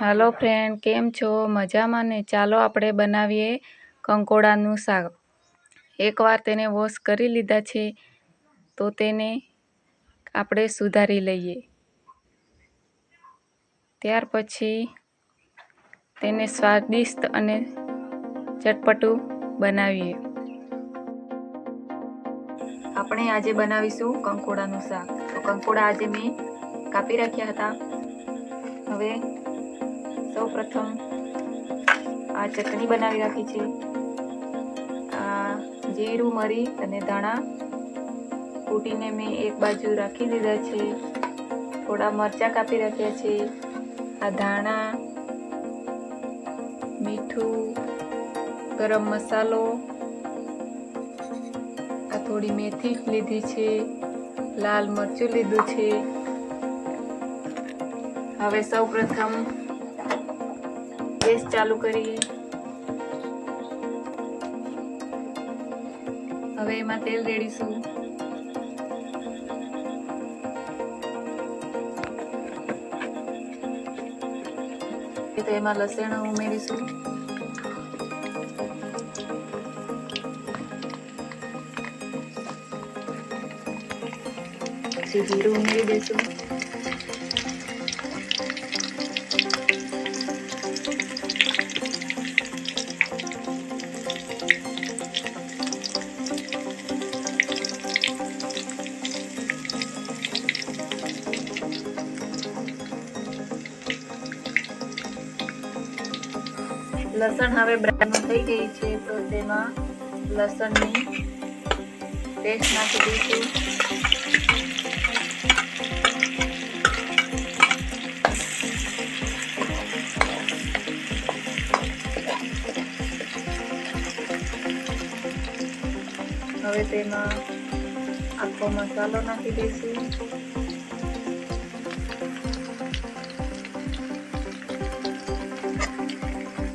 હાલો friend કેમ છો? મજામાં ને? ચાલો આપણે બનાવીએ કંકોડાનું શાક. એકવાર તેને વોશ કરી લીધા છે, તો તેને આપણે સુધારી લઈએ. ત્યાર પછી તેને સ્વાદિષ્ટ અને ચટપટું બનાવીએ. આપણે આજે બનાવીશું કંકોડાનું શાક. તો કંકોડા આજે મેં કાપી રાખ્યા હતા. હવે સૌ પ્રથમ આ ચટણી બનાવી રાખી છે. આ જીરું, મરી અને ધાણા કૂટીને મેં એક બાજુ રાખી દીધા છે. થોડા મરચાં કાપી રાખ્યા છે. આ ધાણા, મીઠું, ગરમ મસાલો, આ થોડી મેથી લીધી છે. લાલ મરચું લીધું છે. હવે સૌ પ્રથમ ગેસ ચાલુ કરીએ. હવે એમાં તેલ રેડીશું. તો એમાં લસણ ઉમેરીશું. પછી જીરું ઉમેરી દઈશું. લસણ હવે બ્રાઉન થઈ ગઈ છે તો તેમાં લસણની પેસ્ટ નાખી દઈશું. હવે તેમાં આખો મસાલો નાખી દઈશું.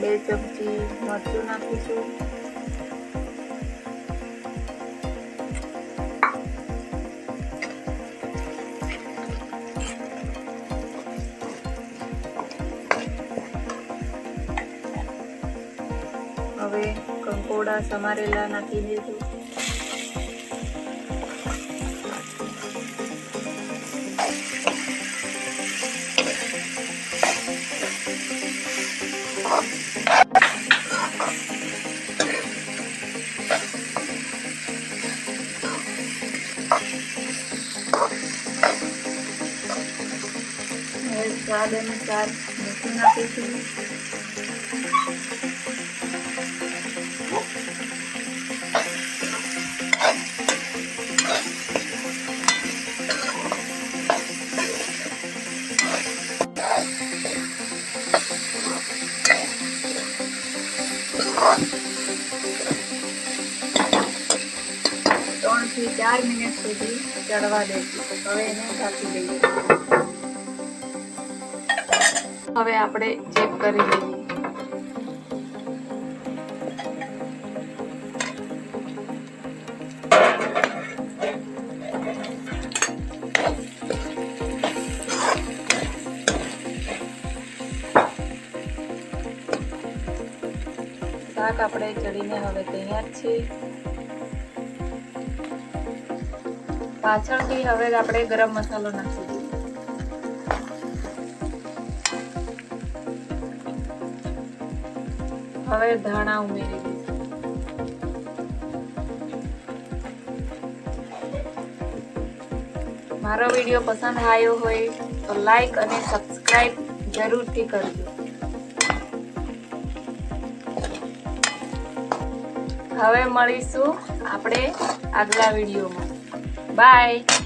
બે ચમચી મરચું નાખીશું. હવે કંકોડા સમારેલા નાખી દઈશું સ્વાદ અનુસાર મીઠું નાખીશું ત્રણ થી ચાર મિનિટ સુધી ચડવા દઈશું હવે એને ઢાંકી દઈએ હવે આપણે ચેક કરી લઈએ. શાક આપણે ચડીને હવે તૈયાર છે. પાછળથી હવે આપણે ગરમ મસાલો નાખી હવે ધાણા ઉમેરી મારો વીડિયો પસંદ આવ્યો હોય તો લાઈક અને સબસ્ક્રાઈબ જરૂરથી કરજો. હવે મળીશું આપણે આગલા વિડીયોમાં. બાય